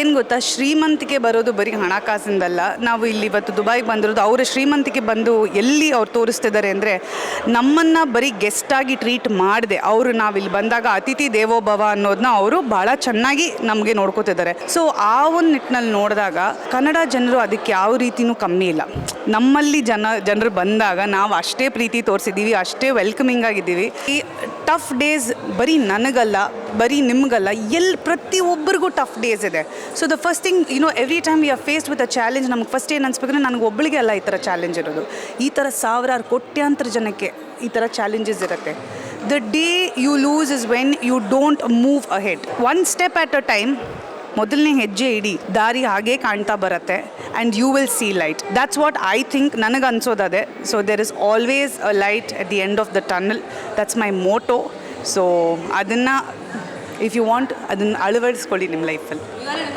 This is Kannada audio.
ಏನು ಗೊತ್ತಾ? ಶ್ರೀಮಂತಿಕೆ ಬರೋದು ಬರೀ ಹಣಕಾಸಿಂದಲ್ಲ. ನಾವು ಇಲ್ಲಿ ಇವತ್ತು ದುಬೈಗೆ ಬಂದಿರೋದು, ಅವರ ಶ್ರೀಮಂತಿಕೆ ಬಂದು ಎಲ್ಲಿ ಅವ್ರು ತೋರಿಸ್ತಿದ್ದಾರೆ ಅಂದರೆ ನಮ್ಮನ್ನು ಬರೀ ಗೆಸ್ಟಾಗಿ ಟ್ರೀಟ್ ಮಾಡಿದೆ. ಅವರು ನಾವಿಲ್ಲಿ ಬಂದಾಗ ಅತಿಥಿ ದೇವೋಭವ ಅನ್ನೋದನ್ನ ಅವರು ಭಾಳ ಚೆನ್ನಾಗಿ ನಮಗೆ ನೋಡ್ಕೋತಿದ್ದಾರೆ. ಸೊ ಆ ಒಂದು ನಿಟ್ಟಿನಲ್ಲಿ ನೋಡಿದಾಗ ಕನ್ನಡ ಜನರು ಅದಕ್ಕೆ ಯಾವ ರೀತಿನೂ ಕಮ್ಮಿ ಇಲ್ಲ. ನಮ್ಮಲ್ಲಿ ಜನ, ಜನರು ಬಂದಾಗ ನಾವು ಅಷ್ಟೇ ಪ್ರೀತಿ ತೋರಿಸಿದ್ದೀವಿ, ಅಷ್ಟೇ ವೆಲ್ಕಮಿಂಗ್ ಆಗಿದ್ದೀವಿ. ಈ ಟಫ್ ಡೇಸ್ ಬರೀ ನನಗಲ್ಲ ಬರೀ ನಿಮಗಲ್ಲ ಎಲ್ಲಿ ಪ್ರತಿಯೊಬ್ಬರಿಗೂ ಟಫ್ ಡೇಸ್ ಇದೆ. So the first thing you know every time we are faced with a challenge ನಮ್ಗೆ ಫಸ್ಟ್ ಏನು ಅನ್ಸ್ಬೇಕಂದ್ರೆ ನನಗೆ ಒಬ್ಬಳಿಗೆ ಅಲ್ಲ ಈ ಥರ ಚಾಲೆಂಜ್ ಇರೋದು. ಈ ಥರ ಸಾವಿರಾರು ಕೋಟ್ಯಾಂತರ ಜನಕ್ಕೆ ಈ ಥರ ಚಾಲೆಂಜಸ್ ಇರುತ್ತೆ. The day you lose is when you don't move ahead one step at a time ಮೊದಲನೇ ಹೆಜ್ಜೆ ಇಡಿ, ದಾರಿ ಹಾಗೇ ಕಾಣ್ತಾ ಬರುತ್ತೆ and you will see light that's what I think ನನಗೆ ಅನ್ಸೋದದೆ so there is always a light at the end of the tunnel that's my motto so ಅದನ್ನು ಇಫ್ ಯು ವಾಂಟ್ ಅದನ್ನು ಅಳವಡಿಸ್ಕೊಳ್ಳಿ ನಿಮ್ಮ ಲೈಫಲ್ಲಿ